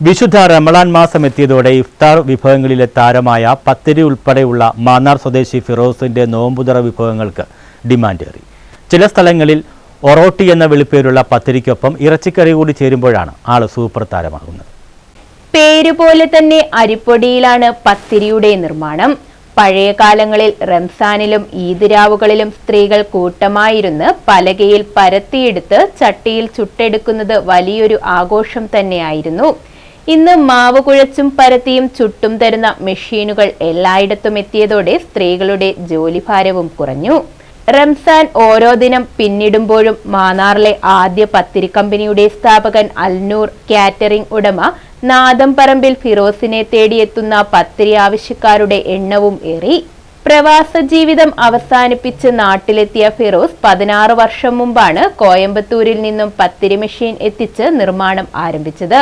വിശുദ്ധ റമളാൻ മാസം എത്തിയതോടെ ഇഫ്താർ വിഭവങ്ങളിലെ താരമായ പത്തിരി ഉൾപ്പെടെയുള്ള മാന്നാർ സ്വദേശി ഫിറോസിന്റെ നോമ്പുതറ വിഭവങ്ങൾക്ക് ഡിമാൻഡേറി ചില സ്ഥലങ്ങളിൽ ഒറോട്ടി എന്ന വിളിപ്പേരുള്ള പത്തിരിക്കൊപ്പം ഇറച്ചിക്കറി കൂടി ചേരുമ്പോഴാണ് ആൾ സൂപ്പർ താരമാകുന്നത്. പേരുപോലെ തന്നെ അരിപ്പൊടിയിലാണ് പത്തിരിയുടെ നിർമ്മാണം. പഴയ കാലങ്ങളിൽ റംസാനിലും ഈദ് രാവുകളിലും സ്ത്രീകൾ കൂട്ടമായിരുന്ന് പലകയിൽ പരത്തിയെടുത്ത് ചട്ടിയിൽ ചുട്ടെടുക്കുന്നത് വലിയൊരു ആഘോഷം തന്നെയായിരുന്നു. ഇന്ന് മാവ് കുഴച്ചും പരത്തിയും ചുട്ടും തരുന്ന മെഷീനുകൾ എല്ലായിടത്തും എത്തിയതോടെ സ്ത്രീകളുടെ ജോലിഭാരവും കുറഞ്ഞു. റംസാൻ ഓരോ ദിനം പിന്നിടുമ്പോഴും മാന്നാറിലെ ആദ്യ പത്തിരി കമ്പനിയുടെ സ്ഥാപകൻ അൽനൂർ കാറ്ററിംഗ് ഉടമ നാദംപറമ്പിൽ ഫിറോസിനെ തേടിയെത്തുന്ന പത്തിരി ആവശ്യക്കാരുടെ എണ്ണവും ഏറി. പ്രവാസ ജീവിതം അവസാനിപ്പിച്ച് നാട്ടിലെത്തിയ ഫിറോസ് പതിനാറ് വർഷം മുമ്പാണ് കോയമ്പത്തൂരിൽ നിന്നും പത്തിരി മെഷീൻ എത്തിച്ച് നിർമ്മാണം ആരംഭിച്ചത്.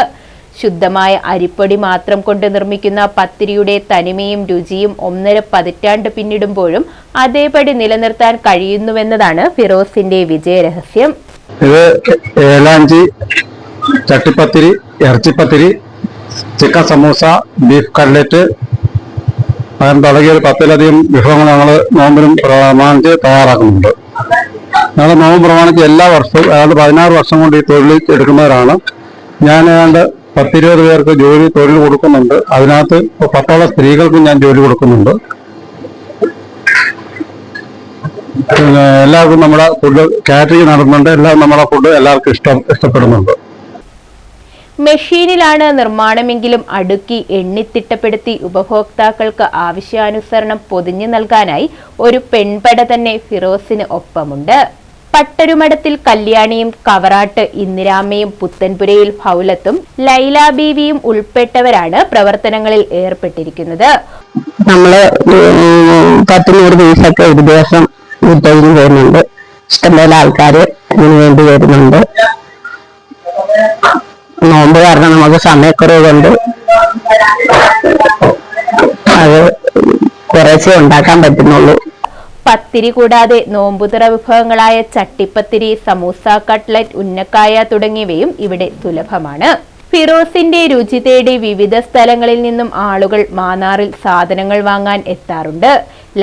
ശുദ്ധമായ അരിപ്പൊടി മാത്രം കൊണ്ട് നിർമ്മിക്കുന്ന പത്തിരിയുടെ തനിമയും രുചിയും ഒന്നര പതിറ്റാണ്ട് പിന്നിടുമ്പോഴും അതേപടി നിലനിർത്താൻ കഴിയുന്നുവെന്നതാണ് ഫിറോസിന്റെ വിജയരഹസ്യം. ഇത് ഏലാഞ്ചി ചട്ടിപ്പത്തിരി ഇറച്ചിപ്പത്തിരി ചിക്കൻ സമൂസ ബീഫ് കട്ലറ്റ് അങ്ങനെ തുടങ്ങിയ ഒരു പത്തിലധികം വിഭവങ്ങൾ ഞങ്ങൾ നോമ്പിനും പ്രമാണിച്ച് തയ്യാറാക്കുന്നുണ്ട്. ഞങ്ങൾ നോമ്പ് പ്രമാണിച്ച് എല്ലാ വർഷവും അതായത് പതിനാറ് വർഷം കൊണ്ട് ഈ തൊഴിൽ എടുക്കുന്നവരാണ്. ഞാൻ ഏതാണ്ട് പത്തിരുപത് പേർക്ക് ജോലി തൊഴിൽ കൊടുക്കുന്നുണ്ട്. അതിനകത്ത് പത്തോളം സ്ത്രീകൾക്കും ഞാൻ ജോലി കൊടുക്കുന്നുണ്ട്. എല്ലാവർക്കും നമ്മുടെ ഫുഡ് കാറ്ററിംഗ് നടന്നുണ്ട് എല്ലാം നമ്മുടെ ഫുഡ് എല്ലാവർക്കും ഇഷ്ടം ഇഷ്ടപ്പെടുന്നുണ്ട്. മെഷീനിലാണ് നിർമ്മാണമെങ്കിലും അടുക്കി എണ്ണിത്തിട്ടപ്പെടുത്തി ഉപഭോക്താക്കൾക്ക് ആവശ്യാനുസരണം പൊതിഞ്ഞു നൽകാനായി ഒരു പെൺപട തന്നെ ഫിറോസിന് ഒപ്പമുണ്ട്. പട്ടരുമടത്തിൽ കല്യാണിയും കവറാട്ട് ഇന്ദിരാമ്മയും പുത്തൻപുരയിൽ ഫൗലത്തും ലൈല ബീവിയും ഉൾപ്പെട്ടവരാണ് പ്രവർത്തനങ്ങളിൽ ഏർപ്പെട്ടിരിക്കുന്നത്. നമ്മൾ പത്ത് നൂറ് ദിവസമൊക്കെ ഒരു ദിവസം വീട്ടിൽ വരുന്നുണ്ട്. ഇഷ്ടംപോലെ ആൾക്കാര് ഇതിനു വേണ്ടി വരുന്നുണ്ട്. നോമ്പ് കാരണം നമുക്ക് സമയക്കുറവ് കൊണ്ട് അത് കുറച്ചേ ഉണ്ടാക്കാൻ പറ്റുന്നുള്ളൂ. പത്തിരി കൂടാതെ നോമ്പുതുറ വിഭവങ്ങളായ ചട്ടിപ്പത്തിരി സമൂസ കട്ട്ലറ്റ് ഉന്നക്കായ തുടങ്ങിയവയും ഇവിടെ സുലഭമാണ്. ഫിറോസിന്റെ രുചി തേടി വിവിധ സ്ഥലങ്ങളിൽ നിന്നും ആളുകൾ മാന്നാറിൽ സാധനങ്ങൾ വാങ്ങാൻ എത്താറുണ്ട്.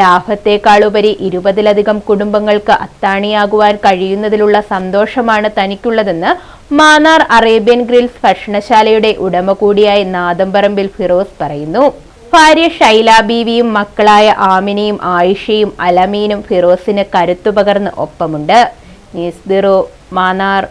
ലാഭത്തെക്കാളുപരി ഇരുപതിലധികം കുടുംബങ്ങൾക്ക് അത്താണിയാകുവാൻ കഴിയുന്നതിലുള്ള സന്തോഷമാണ് തനിക്കുള്ളതെന്ന് മാന്നാർ അറേബ്യൻ ഗ്രിൽസ് ഭക്ഷണശാലയുടെ ഉടമ കൂടിയായ നാദംപറമ്പിൽ ഫിറോസ് പറയുന്നു. ഭാര്യ ഷൈല ബീവിയും മക്കളായ ആമിനയും ആയിഷയും അലമീനും ഫിറോസിന് കരുത്തു പകർന്ന് ഒപ്പമുണ്ട്. News bureau Mannar.